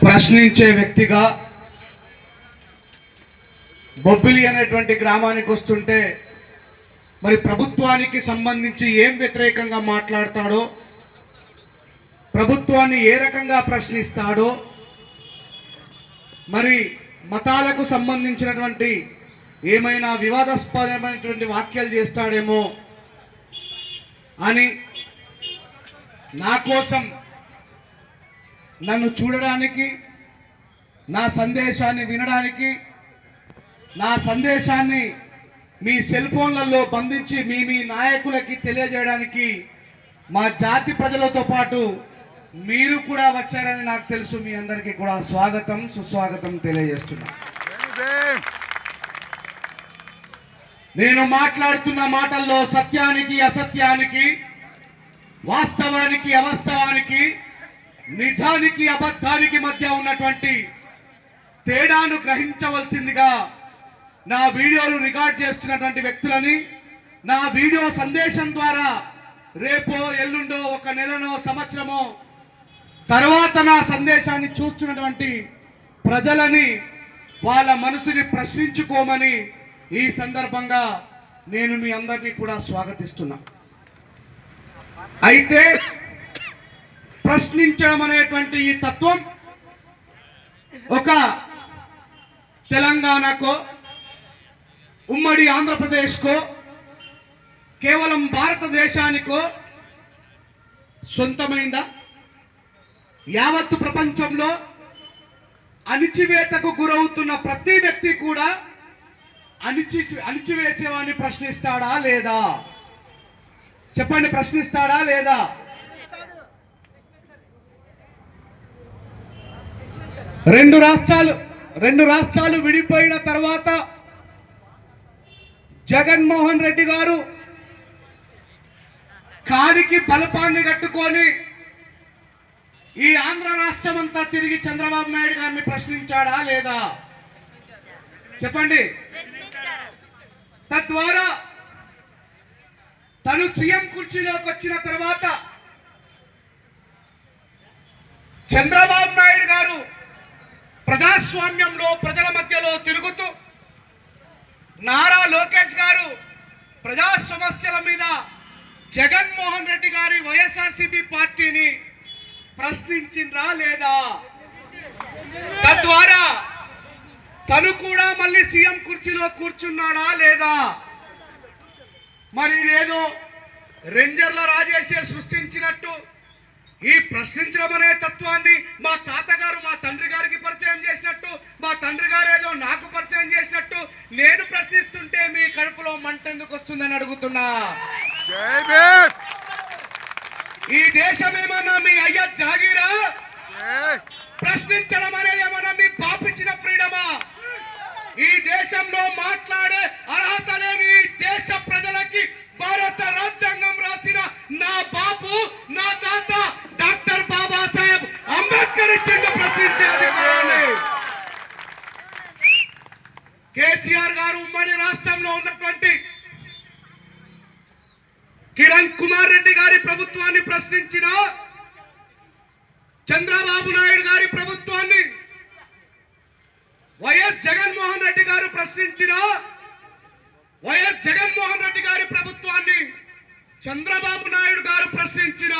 ప్రశ్నించే వ్యక్తిగా బొబ్బిలి అనేటువంటి గ్రామానికి వస్తుంటే మరి ప్రభుత్వానికి సంబంధించి ఏం వ్యతిరేకంగా మాట్లాడతాడో ప్రభుత్వాన్ని ఏ రకంగా ప్రశ్నిస్తాడో మరి మతాలకు సంబంధించినటువంటి ఏమైనా వివాదాస్పదమైనటువంటి వ్యాఖ్యలు చేస్తాడేమో అని నా కోసం నన్ను చూడడానికి నా సందేశాన్ని వినడానికి నా సందేశాన్ని మీ సెల్ ఫోన్లలో బంధించి మీ మీ నాయకులకి తెలియజేయడానికి మా జాతి ప్రజలతో పాటు మీరు కూడా వచ్చారని నాకు తెలుసు. మీ అందరికీ కూడా స్వాగతం సుస్వాగతం తెలియజేస్తున్నా. నేను మాట్లాడుతున్న మాటల్లో సత్యానికి అసత్యానికి వాస్తవానికి అవాస్తవానికి నిజానికి అబద్ధానికి మధ్య ఉన్నటువంటి తేడాను గ్రహించవలసిందిగా నా వీడియోలు రికార్డ్ చేస్తున్నటువంటి వ్యక్తులని నా వీడియో సందేశం ద్వారా రేపో ఎల్లుండో ఒక నెలనో సంవత్సరమో తర్వాత నా సందేశాన్ని చూస్తున్నటువంటి ప్రజలని వాళ్ళ మనసుని ప్రశ్నించుకోమని ఈ సందర్భంగా నేను మీ అందరినీ కూడా స్వాగతిస్తున్నా. అయితే ప్రశ్నించడం అనేటువంటి ఈ తత్వం ఒక తెలంగాణకో ఉమ్మడి ఆంధ్రప్రదేశ్కో కేవలం భారతదేశానికో సొంతమైందా? యావత్తు ప్రపంచంలో అణిచివేతకు గురవుతున్న ప్రతి వ్యక్తి కూడా అణిచి అణిచివేసేవాడిని ప్రశ్నిస్తాడా లేదా? చెప్పండి ప్రశ్నిస్తాడా లేదా? రెండు రాష్ట్రాలు రెండు రాష్ట్రాలు విడిపోయిన తర్వాత జగన్మోహన్ రెడ్డి గారు కాలికి బలపాన్ని కట్టుకొని ఈ ఆంధ్ర రాష్ట్రం అంతా తిరిగి చంద్రబాబు నాయుడు గారిని ప్రశ్నించాడా లేదా? చెప్పండి. తద్వారా తను సీఎం కుర్చీలోకి వచ్చిన తర్వాత చంద్రబాబు నాయుడు గారు ప్రజాస్వామ్యంలో ప్రజల మధ్యలో తిరుగుతూ నారా లోకేష్ గారు ప్రజా సమస్యల మీద జగన్మోహన్ రెడ్డి గారి వైఎస్ఆర్సీపీ పార్టీని ప్రశ్నించిండ్రా లేదా? తద్వారా తను కూడా మళ్ళీ సీఎం కుర్చీలో కూర్చున్నాడా లేదా? మరి ఇదేదో రెంజర్ల రాజేషే సృష్టించినట్టు ఈ ప్రశ్నించడం అనే తత్వాన్ని మా తాతగారు మా తండ్రి గారికి పరిచయం చేసినట్టు మా తండ్రి గారు ఏదో నాకు పరిచయం చేసినట్టు నేను ప్రశ్నిస్తుంటే మీ కడుపులో మంట ఎందుకు వస్తుందని అడుగుతున్నా. ఈ దేశం ఏమన్నా మీ అయ్య జాగీరా? ప్రశ్నించడం అనేది ఏమన్నా మీ పాపిచ్చిన ఫ్రీడమా? ఈ దేశంలో మాట్లాడే అర్హత లేని ఈ దేశ ప్రజలకి భారత రాజ్యాంగం రాసిన నా బాపు నా తాత డాక్టర్ బాబాసాహెబ్ అంబేద్కర్ ఇచ్చిండు ప్రశ్నించే అధికారాన్ని కేసీఆర్ గారు ఉమ్మడి రాష్ట్రంలో ఉన్నటువంటి కిరణ్ కుమార్ రెడ్డి గారి ప్రభుత్వాన్ని ప్రశ్నించిన చంద్రబాబు నాయుడు గారి ప్రభుత్వాన్ని వైఎస్ జగన్మోహన్ రెడ్డి గారు ప్రశ్నించిన వైఎస్ జగన్మోహన్ రెడ్డి గారి ప్రభుత్వాన్ని చంద్రబాబు నాయుడు గారు ప్రశ్నించిన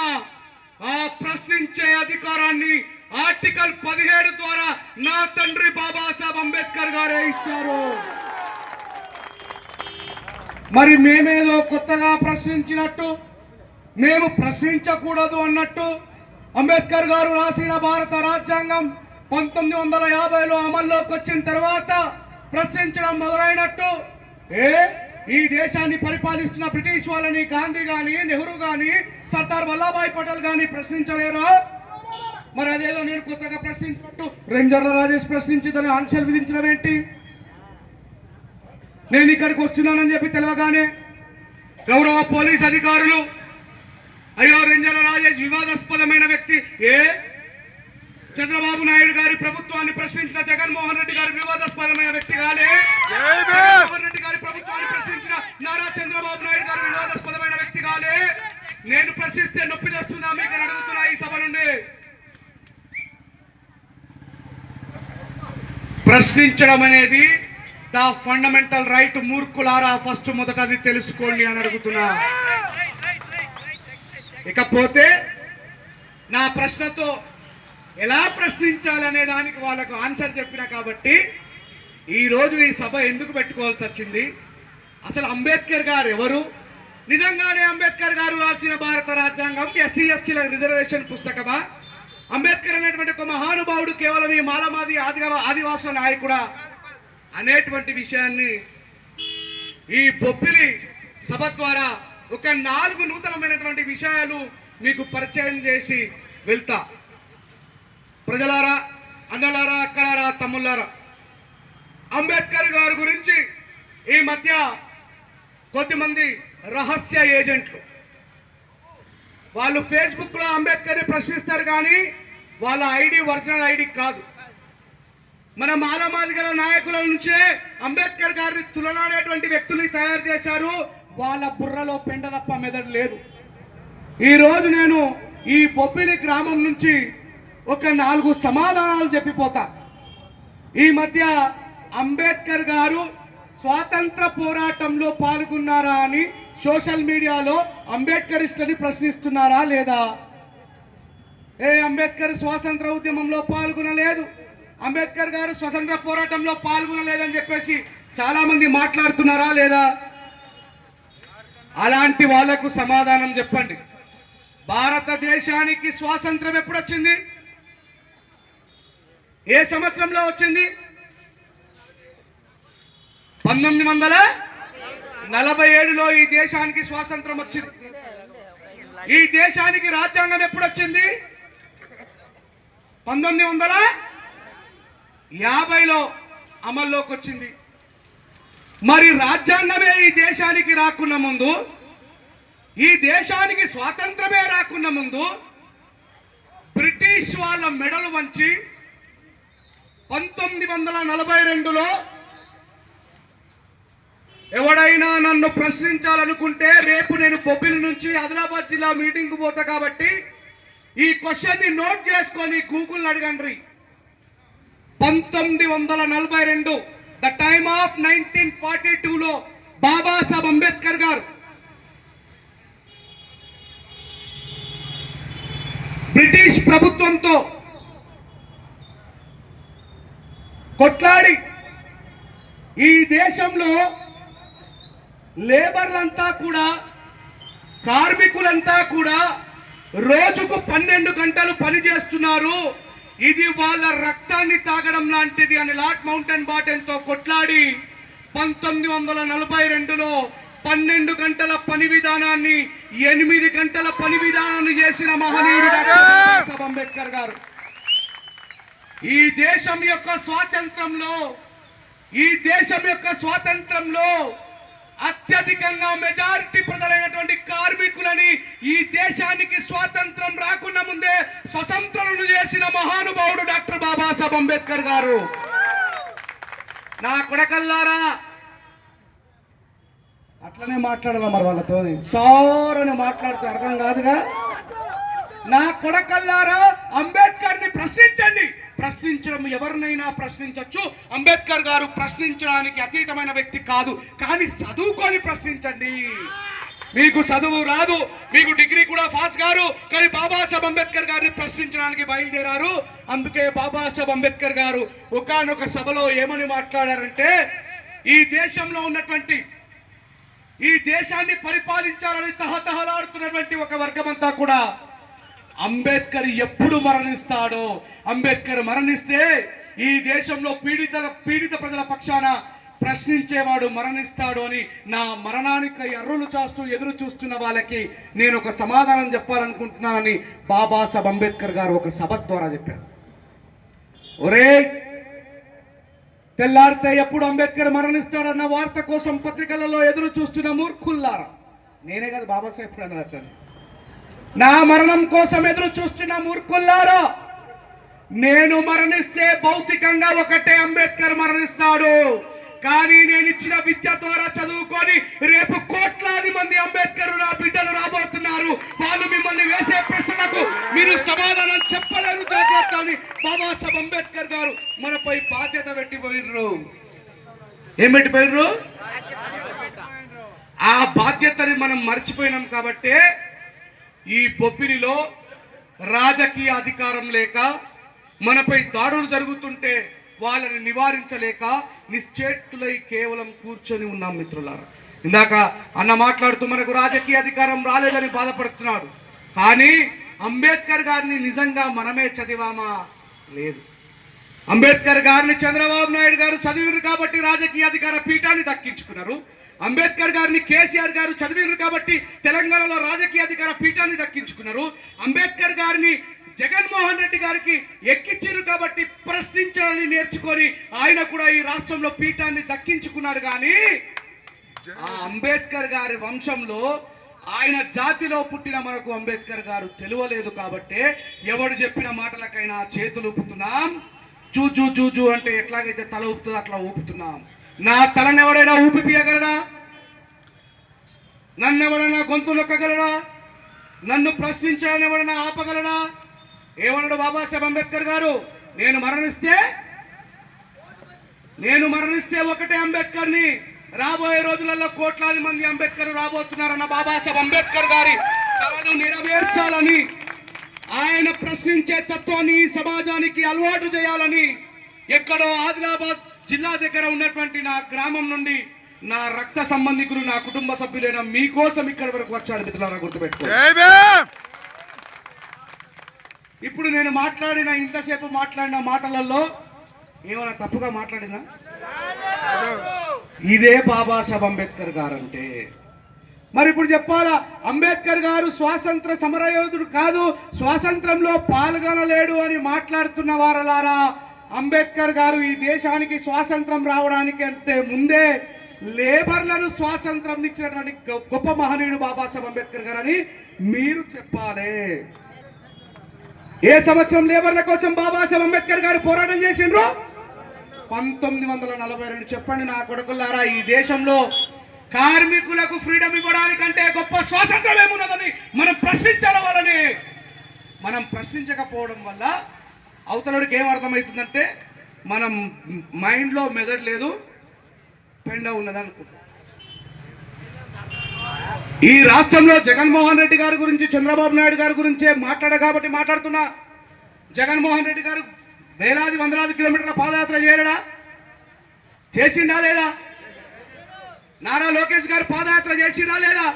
ఆ ప్రశ్నించే అధికారాన్ని ఆర్టికల్ పదిహేడు ద్వారా నా తండ్రి బాబాసాహెబ్ అంబేద్కర్ గారే ఇచ్చారు. మరి మేమేదో కొత్తగా ప్రశ్నించినట్టు మేము ప్రశ్నించకూడదు అన్నట్టు అంబేద్కర్ గారు రాసిన భారత రాజ్యాంగం పంతొమ్మిది వందల యాభైలో అమల్లోకి వచ్చిన తర్వాత ప్రశ్నించడం మొదలైనట్టు. ఏ? ఈ దేశాన్ని పరిపాలిస్తున్న బ్రిటిష్ వాళ్ళని గాంధీ గాని నెహ్రూ గాని సర్దార్ వల్లభాయ్ పటేల్ గాని ప్రశ్నించలేరా? మరి అదేదో నేను కొత్తగా ప్రశ్నించినట్టు రేంజర్ల రాజేష్ ప్రశ్నించిందని ఆంక్షలు విధించడం ఏంటి నేను ఇక్కడికి వస్తున్నానని చెప్పి తెలియగానే గౌరవ పోలీస్ అధికారులు అయ్యో రేంజర్ల రాజేష్ వివాదాస్పదమైన వ్యక్తి. ఏ? చంద్రబాబు నాయుడు గారి ప్రభుత్వాన్ని ప్రశ్నించిన జగన్మోహన్ రెడ్డి గారి వివాదాస్పదమైన వ్యక్తి కాలే. జగన్మోహన్ రెడ్డి గారి ప్రభుత్వాన్ని ప్రశ్నించిన నారా చంద్రబాబు నాయుడు గారు వివాదాస్పదమైన వ్యక్తి కాలే. నేను ప్రశ్నిస్తే నొప్పి తెస్తున్నా మీకు అడుగుతున్నా ఈ సభ నుండి. ప్రశ్నించడం అనేది ద ఫండమెంటల్ రైట్ మూర్ఖులారా ఫస్ట్ మొదట అది తెలుసుకోండి అని అడుగుతున్నా. ఇకపోతే నా ప్రశ్నతో ఎలా ప్రశ్నించాలనే దానికి వాళ్ళకు ఆన్సర్ చెప్పిన కాబట్టి ఈ రోజు ఈ సభ ఎందుకు పెట్టుకోవాల్సి వచ్చింది? అసలు అంబేద్కర్ గారు ఎవరు? నిజంగానే అంబేద్కర్ గారు రాసిన భారత రాజ్యాంగం ఎస్సీ ఎస్టీల రిజర్వేషన్ పుస్తకమా? అంబేద్కర్ అనేటువంటి ఒక మహానుభావుడు కేవలం ఈ మాలమాది ఆదివ ఆదివాసుల నాయకుడా? అనేటువంటి విషయాన్ని ఈ బొప్పిలి సభ ద్వారా ఒక నాలుగు నూతనమైనటువంటి విషయాలు మీకు పరిచయం చేసి వెళ్తా. ప్రజలారా అన్నలారా అక్కలారా తమ్ముళ్ళారా అంబేద్కర్ గారి గురించి ఈ మధ్య కొద్దిమంది రహస్య ఏజెంట్లు. వాళ్ళు ఫేస్బుక్లో అంబేద్కర్ని ప్రశ్నిస్తారు కానీ వాళ్ళ ఐడి ఒరిజినల్ ఐడి కాదు. మన మాలమాదిగల నాయకుల నుంచే అంబేద్కర్ గారిని తులనాడేటువంటి వ్యక్తుల్ని తయారు చేశారు. వాళ్ళ బుర్రలో పెండ తప్ప మెదడు లేదు. ఈ రోజు నేను ఈ బొబ్బిలి గ్రామం నుంచి ఒక నాలుగు సమాధానాలు చెప్పిపోతా. ఈ మధ్య అంబేద్కర్ గారు స్వాతంత్ర పోరాటంలో పాల్గొన్నారా అని సోషల్ మీడియాలో అంబేద్కరిస్టులని ప్రశ్నిస్తున్నారా లేదా? ఏ అంబేద్కర్ స్వాతంత్ర ఉద్యమంలో పాల్గొనలేదు. అంబేద్కర్ గారు స్వతంత్ర పోరాటంలో పాల్గొనలేదని చెప్పేసి చాలామంది మాట్లాడుతున్నారా లేదా? అలాంటి వాళ్ళకు సమాధానం చెప్పండి. భారతదేశానికి స్వాతంత్రం ఎప్పుడు వచ్చింది ఏ సంవత్సరంలో వచ్చింది? పంతొమ్మిది వందల నలభై ఏడులో ఈ దేశానికి స్వాతంత్రం వచ్చింది. ఈ దేశానికి రాజ్యాంగం ఎప్పుడు వచ్చింది? పంతొమ్మిది వందల యాభైలో అమల్లోకి వచ్చింది. మరి రాజ్యాంగమే ఈ దేశానికి రాకున్న ముందు ఈ దేశానికి స్వాతంత్రమే రాకున్న ముందు బ్రిటిష్ వాళ్ళ మెడలు వంచి పంతొమ్మిది వందల నలభై రెండులో ఎవడైనా నన్ను ప్రశ్నించాలనుకుంటే రేపు నేను బొబ్బిల నుంచి ఆదిలాబాద్ జిల్లా మీటింగ్ పోతా కాబట్టి ఈ క్వశ్చన్ని నోట్ చేసుకొని గూగుల్ అడగండి పంతొమ్మిది వందల నలభై రెండు the time of nineteen forty టూలో బాబాసాహెబ్ అంబేద్కర్ గారు బ్రిటిష్ ప్రభుత్వంతో కొట్లాడి. ఈ దేశంలో లేబర్లంతా కూడా కార్మికులంతా కూడా రోజుకు పన్నెండు గంటలు పని చేస్తున్నారు. ఇది వాళ్ళ రక్తాన్ని తాగడం లాంటిది అని లాట్ మౌంటైన్ బాటెన్తో కొట్లాడి పంతొమ్మిది వందల నలభై రెండులో పన్నెండు గంటల పని విధానాన్ని ఎనిమిది గంటల పని విధానాన్ని చేసిన మహనీయుడు అంబేద్కర్ గారు. ఈ దేశం యొక్క స్వాతంత్రంలో ఈ దేశం యొక్క స్వాతంత్రంలో అత్యధికంగా మెజారిటీ ప్రజలైనటువంటి కార్మికులని ఈ దేశానికి స్వాతంత్రం రాకుండా ముందే స్వతంత్రులను చేసిన మహానుభావుడు డాక్టర్ బాబాసాహెబ్ అంబేద్కర్ గారు. నా కొడకల్లారా అట్లనే మాట్లాడాలి మరి వాళ్ళతో సారని మాట్లాడితే అర్థం కాదుగా? నా కొడకల్లారా అంబేద్కర్ని ప్రశ్నించండి. ప్రశ్నించడం ఎవరినైనా ప్రశ్నించవచ్చు అంబేద్కర్ గారు ప్రశ్నించడానికి అతీతమైన వ్యక్తి కాదు. కానీ చదువుకొని ప్రశ్నించండి. మీకు చదువు రాదు. మీకు డిగ్రీ కూడా పాస్ గారు కానీ బాబాసాహెబ్ అంబేద్కర్ గారిని ప్రశ్నించడానికి బయలుదేరారు. అందుకే బాబాసాహెబ్ అంబేద్కర్ గారు ఒకానొక సభలో ఏమని మాట్లాడారంటే ఈ దేశంలో ఉన్నటువంటి ఈ దేశాన్ని పరిపాలించాలని తహతహలాడుతున్నటువంటి ఒక వర్గమంతా కూడా అంబేద్కర్ ఎప్పుడు మరణిస్తాడో? అంబేద్కర్ మరణిస్తే ఈ దేశంలో పీడిత పీడిత ప్రజల పక్షాన ప్రశ్నించేవాడు మరణిస్తాడు అని నా మరణానికి అర్రులు చాస్తూ ఎదురు చూస్తున్న వాళ్ళకి నేను ఒక సమాధానం చెప్పాలనుకుంటున్నానని బాబాసాహెబ్ అంబేద్కర్ గారు ఒక సభ ద్వారా చెప్పారు. ఒరే తెల్లారితే ఎప్పుడు అంబేద్కర్ మరణిస్తాడన్న వార్త కోసం పత్రికలలో ఎదురు చూస్తున్న మూర్ఖుల్లారా? నేనే కదా బాబాసాహెబ్ అన్నారు అట్లా నా మరణం కోసం ఎదురు చూస్తున్న మూర్ఖుల్లారా నేను మరణిస్తే భౌతికంగా ఒకటే అంబేద్కర్ మరణిస్తాడు. కానీ నేను ఇచ్చిన విద్య ద్వారా చదువుకొని రేపు కోట్లాది మంది అంబేద్కర్ నా బిడ్డలు రాబోతున్నారు. వాళ్ళు మిమ్మల్ని వేసే ప్రశ్నలకు మీరు సమాధానం చెప్పలేరు. జాగ్రత్త అని బాబాసాహెబ్ అంబేద్కర్ గారు మనపై బాధ్యత పెట్టిపోయినరు ఏం పెట్టిపోయినరు ఆ బాధ్యతని మనం మర్చిపోయినాం కాబట్టే ఈ బొబ్బిలిలో రాజకీయ అధికారం లేక మనపై దాడులు జరుగుతుంటే వాళ్ళని నివారించలేక నిశ్చేట్టులై కేవలం కూర్చొని ఉన్నాం మిత్రులారా. ఇందాక అన్న మాట్లాడుతూ మనకు రాజకీయ అధికారం రాలేదని బాధపడుతున్నాడు. కానీ అంబేద్కర్ గారిని నిజంగా మనమే చదివామా? లేదు. అంబేద్కర్ గారిని చంద్రబాబు నాయుడు గారు చదివిరు కాబట్టి రాజకీయ అధికార పీఠాన్ని దక్కించుకున్నారు. అంబేద్కర్ గారిని కేసీఆర్ గారు చదివినారు కాబట్టి తెలంగాణలో రాజకీయ అధికార పీఠాన్ని దక్కించుకున్నారు. అంబేద్కర్ గారిని జగన్మోహన్ రెడ్డి గారికి ఎక్కించారు కాబట్టి ప్రశ్నించాలని నేర్చుకొని ఆయన కూడా ఈ రాష్ట్రంలో పీఠాన్ని దక్కించుకున్నాడు కానీ ఆ అంబేద్కర్ గారి వంశంలో ఆయన జాతిలో పుట్టిన మనకు అంబేద్కర్ గారు తెలియలేదు కాబట్టే ఎవడు చెప్పిన మాటలకైనా చేతులు ఊపుతున్నాం. చూ చూ చూ చూ అంటే ఎట్లాగైతే తల ఊపుతుందో అట్లా ఊపుతున్నాం. నా తలనెవడైనా ఊపి పీయగలడా నన్నెవడైనా గొంతు నొక్కగలడా? నన్ను ప్రశ్నించడం ఎవడైనా ఆపగలడా? ఏమన్నాడు బాబాసాహెబ్ అంబేద్కర్ గారు? నేను మరణిస్తే? నేను మరణిస్తే ఒకటే అంబేద్కర్ని. రాబోయే రోజులలో కోట్లాది మంది అంబేద్కర్ రాబోతున్నారన్న బాబాసాహెబ్ అంబేద్కర్ గారి కళను నెరవేర్చాలని ఆయన ప్రశ్నించే తత్వాన్ని ఈ సమాజానికి అలవాటు చేయాలని ఎక్కడో ఆదిలాబాద్ జిల్లా దగ్గర ఉన్నటువంటి నా గ్రామం నుండి నా రక్త సంబంధికులు నా కుటుంబ సభ్యులైన మీకోసం ఇక్కడి వరకు వచ్చారు మిత్రులారా గుర్తుపెట్టుకో ఇప్పుడు నేను మాట్లాడిన ఇంతసేపు మాట్లాడిన మాటలలో ఏమైనా తప్పుగా మాట్లాడినా? ఇదే బాబాసాహెబ్ అంబేద్కర్ గారు అంటే మరి ఇప్పుడు చెప్పాలా అంబేద్కర్ గారు స్వాతంత్ర సమరయోధుడు కాదు స్వాతంత్రంలో పాల్గొనలేడు అని మాట్లాడుతున్న వారలారా? అంబేద్కర్ గారు ఈ దేశానికి స్వాతంత్రం రావడానికి అంటే ముందే లేబర్లను స్వాతంత్రం ఇచ్చినటువంటి గొ- గొప్ప మహనీయుడు బాబాసాహెబ్ అంబేద్కర్ గారు అని మీరు చెప్పాలి. ఏ సంవత్సరం లేబర్ల కోసం బాబాసాహెబ్ అంబేద్కర్ గారు పోరాటం చేసిండ్రు? పంతొమ్మిది వందల నలభై రెండు. చెప్పండి నా కొడుకులారా ఈ దేశంలో కార్మికులకు ఫ్రీడమ్ ఇవ్వడానికంటే గొప్ప స్వాతంత్రం ఏమున్నదని మనం ప్రశ్నించాల వాళ్ళని? మనం ప్రశ్నించకపోవడం వల్ల అవతలడికి ఏం అర్థమవుతుందంటే మనం మైండ్లో మెదడు లేదు పెండ ఉన్నది అనుకుంటాం. ఈ రాష్ట్రంలో జగన్మోహన్ రెడ్డి గారి గురించి చంద్రబాబు నాయుడు గారి గురించే మాట్లాడ కాబట్టి మాట్లాడుతున్నా. జగన్మోహన్ రెడ్డి గారు వేలాది వందలాది కిలోమీటర్ల పాదయాత్ర చేయడా చేసిండా లేదా? నారా లోకేష్ గారు పాదయాత్ర చేసిండా లేదా?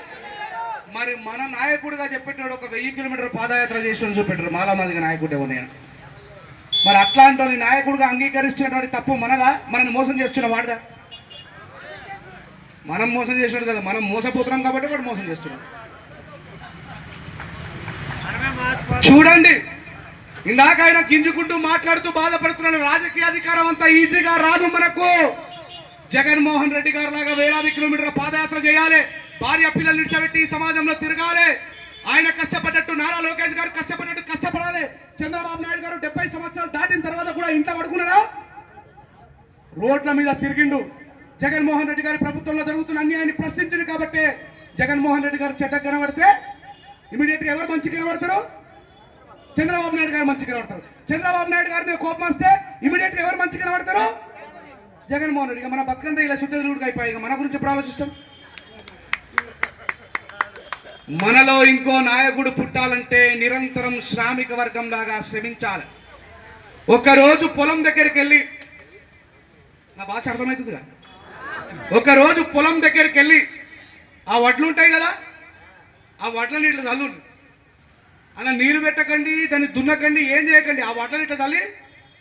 మరి మన నాయకుడిగా చెప్పేటాడు ఒక వెయ్యి కిలోమీటర్ పాదయాత్ర చేసి చూపెట్టారు. మాలా మందిగా నాయకుడే ఉన్నాయని మరి అట్లాంటి నాయకుడిగా అంగీకరిస్తున్నటువంటి తప్పు మనదా? మనల్ని మోసం చేస్తున్న వాడిదా? మనం మోసం చేసినాడు కదా మనం మోసపోతున్నాం కాబట్టి వాడు మోసం చేస్తున్నాడు. చూడండి ఇందాక ఆయన గింజుకుంటూ మాట్లాడుతూ బాధపడుతున్నాడు రాజకీయ అధికారం అంతా ఈజీగా రాదు మనకు. జగన్మోహన్ రెడ్డి గారు లాగా వేలాది కిలోమీటర్ల పాదయాత్ర చేయాలి భార్య పిల్లలు నిడిచబెట్టి సమాజంలో తిరగాలి ఆయన కష్టపడ్డట్టు నారా లోకేష్ గారు కష్టపడ్డట్టు కష్టపడాలి. చంద్రబాబు నాయుడు గారు డెబ్బై సంవత్సరాలు దాటిన తర్వాత కూడా ఇంట్లో పడుకున్నారా రోడ్ల మీద తిరిగిండు. జగన్మోహన్ రెడ్డి గారి ప్రభుత్వంలో జరుగుతున్న అన్యాయాన్ని ప్రశ్నించింది కాబట్టి జగన్మోహన్ రెడ్డి గారు చెడ్డ కనబడితే ఇమీడియట్గా ఎవరు మంచి కనబడతారు? చంద్రబాబు నాయుడు గారు మంచి కనబడతారు. చంద్రబాబు నాయుడు గారి మీద కోపం వస్తే ఇమీడియట్గా ఎవరు మంచి కనబడతారు? జగన్మోహన్ రెడ్డి. మన బతుకంతా ఇలా శుద్ధ అయిపోయి ఇక మన గురించి ఎప్పుడు ఆలోచిస్తాం? మనలో ఇంకో నాయకుడు పుట్టాలంటే నిరంతరం శ్రామిక వర్గం లాగా శ్రమించాలి. ఒకరోజు పొలం దగ్గరికి వెళ్ళి నా భాష అర్థమవుతుందిగా? ఒకరోజు పొలం దగ్గరికి వెళ్ళి ఆ వడ్లు ఉంటాయి కదా ఆ వడ్లని ఇట్లా చల్లు అలా నీళ్ళు పెట్టకండి దాన్ని దున్నకండి ఏం చేయకండి ఆ వడ్లని ఇట్లా చల్లి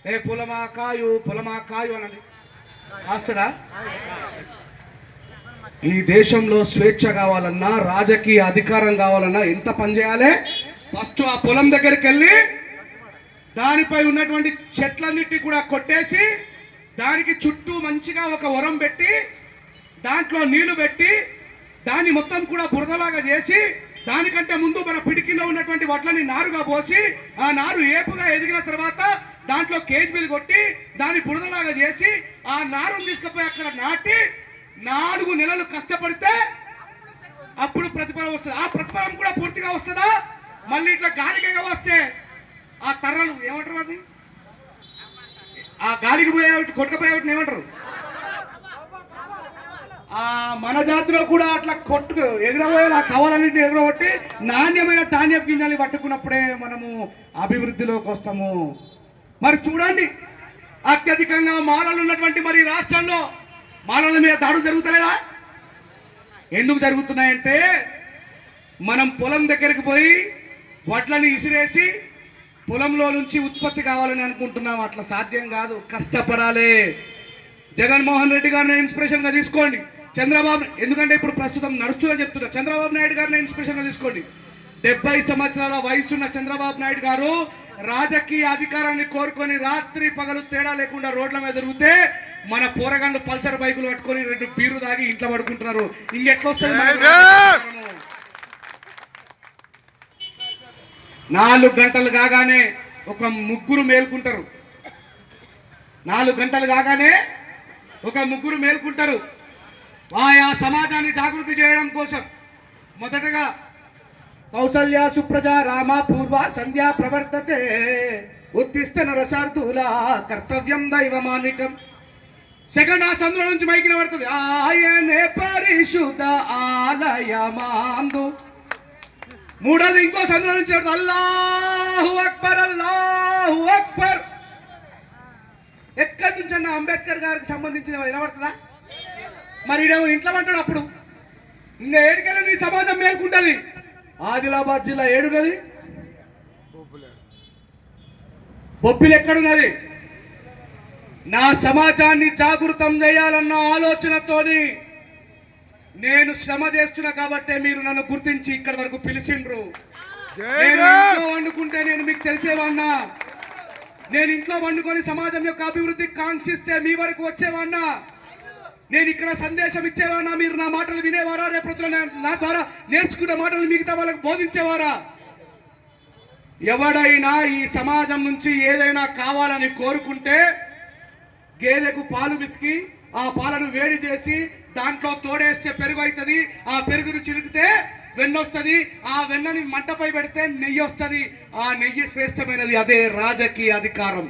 ఏ పొలమా కాయు పొలమా కాయు అనండి. కాస్తుందా? ఈ దేశంలో స్వేచ్ఛ కావాలన్నా రాజకీయ అధికారం కావాలన్నా ఎంత పని చేయాలి? ఫస్ట్ ఆ పొలం దగ్గరికి వెళ్ళి దానిపై ఉన్నటువంటి చెట్లన్నిటి కూడా కొట్టేసి దానికి చుట్టూ మంచిగా ఒక వరం పెట్టి దాంట్లో నీళ్ళు పెట్టి దాన్ని మొత్తం కూడా బురదలాగా చేసి దానికంటే ముందు మన పిడికిలో ఉన్నటువంటి వడ్లని నారుగా పోసి ఆ నారు ఏపుగా ఎదిగిన తర్వాత దాంట్లో కేజ్ బిల్ కొట్టి దాన్ని బురదలాగా చేసి ఆ నారును తీసుకుపోయి అక్కడ నాటి నాలుగు నెలలు కష్టపడితే అప్పుడు ప్రతిఫలం వస్తుంది. ఆ ప్రతిఫలం కూడా పూర్తిగా వస్తుందా? మళ్ళీ ఇట్లా గాలికగా వస్తే ఆ తర్రలు ఏమంటారు అది? ఆ గాలికి పోయే కొట్టుకపోయే ఏమంటారు? ఆ మన జాతిలో కూడా అట్లా కొట్టు ఎగురబోయేలా కావాలన్నింటినీ ఎగురబట్టి నాణ్యమైన ధాన్యం గింజలు పట్టుకున్నప్పుడే మనము అభివృద్ధిలోకి వస్తాము. మరి చూడండి అత్యధికంగా మాలలు ఉన్నటువంటి మరి రాష్ట్రంలో మాలల మీద దాడులు జరుగుతలేదా? ఎందుకు జరుగుతున్నాయంటే మనం పొలం దగ్గరికి పోయి వడ్లని ఇసిరేసి పొలంలో నుంచి ఉత్పత్తి కావాలని అనుకుంటున్నాం. అట్లా సాధ్యం కాదు. కష్టపడాలి. జగన్మోహన్ రెడ్డి గారిని ఇన్స్పిరేషన్గా తీసుకోండి. చంద్రబాబు ఎందుకంటే ఇప్పుడు ప్రస్తుతం నడుస్తున్నా చెప్తున్నా. చంద్రబాబు నాయుడు గారిని ఇన్స్పిరేషన్గా తీసుకోండి. డెబ్బై సంవత్సరాల వయసున్న చంద్రబాబు నాయుడు గారు రాజకీయ అధికారాన్ని కోరుకొని రాత్రి పగలు తేడా లేకుండా రోడ్ల మీద తిరిగితే మన పోరగాళ్ళు పల్సర్ బైకులు పట్టుకొని రెండు బీరు దాగి ఇంట్లో పడుకుంటున్నారు. ఇంకెట్లొస్తుంది నాలుగు గంటలు కాగానే ఒక ముగ్గురు మేల్కుంటారు. నాలుగు గంటలు కాగానే ఒక ముగ్గురు మేల్కుంటారు. ఆయా సమాజాన్ని జాగృతి చేయడం కోసం మొదటగా కౌసల్య సుప్రజ రామ పూర్వ సంధ్యా ప్రవర్తతే. ఉత్తిష్ట నరసార్థుల కర్తవ్యం దైవమానికం సెకండ్ ఆ సందులో నుంచి మైకిన పడుతుంది ఆయనే పరిశుద్ధ ఆలయమాందు. మూడోది ఇంకో సందులో నుంచి పడుతుంది అల్లాహు అక్బర్ అల్లాహు అక్బర్. ఎక్కడి నుంచి అన్న అంబేద్కర్ గారికి సంబంధించిన వినబడుతుందా మరి ఇంట్లో అంటాడు అప్పుడు. ఇంకా ఏడుకెళ్ళి నీ సమాజం మేలుకుంటుంది. ఆదిలాబాద్ జిల్లా ఏడున్నది? బొబ్బిలు ఎక్కడున్నది? నా సమాజాన్ని జాగృతం చేయాలన్న ఆలోచనతోని నేను శ్రమ చేస్తున్నా కాబట్టే మీరు నన్ను గుర్తించి ఇక్కడి వరకు పిలిచిండ్రు. నేను ఇంట్లో వండుకుంటే నేను మీకు తెలిసేవాడినా? నేను ఇంట్లో వండుకొని సమాజం యొక్క అభివృద్ధికి కాంక్షిస్తే మీ వరకు వచ్చేవాడినా? నేను ఇక్కడ సందేశం ఇచ్చేవారా? మీరు నా మాటలు వినేవారా? రేపొద్దున నా- ద్వారా నేర్చుకున్న మాటలు మిగతా వాళ్ళకి బోధించేవారా? ఎవడైనా ఈ సమాజం నుంచి ఏదైనా కావాలని కోరుకుంటే గేదెకు పాలు బితికి ఆ పాలను వేడి చేసి దాంట్లో తోడేస్తే పెరుగు అవుతుంది ఆ పెరుగును చిలికితే వెన్నొస్తుంది ఆ వెన్నని మంటపై పెడితే నెయ్యి వస్తుంది. ఆ నెయ్యి శ్రేష్టమైనది అదే రాజకీయ అధికారం.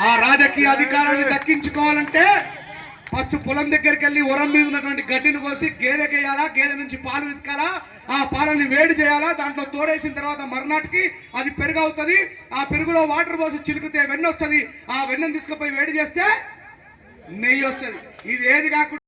ఆ రాజకీయ అధికారాన్ని దక్కించుకోవాలంటే ఫస్ట్ పొలం దగ్గరికి వెళ్ళి ఉరం మీద ఉన్నటువంటి గడ్డిని కోసి గేదెకి వేయాలా గేదె నుంచి పాలు వెతకాలా ఆ పాలని వేడి చేయాలా దాంట్లో తోడేసిన తర్వాత మర్నాటికి అది పెరుగు అవుతుంది ఆ పెరుగులో వాటర్ పోసి చిలికితే వెన్న వస్తుంది ఆ వెన్నను తీసుకుపోయి వేడి చేస్తే నెయ్యి వస్తుంది. ఇది ఏది కాకుండా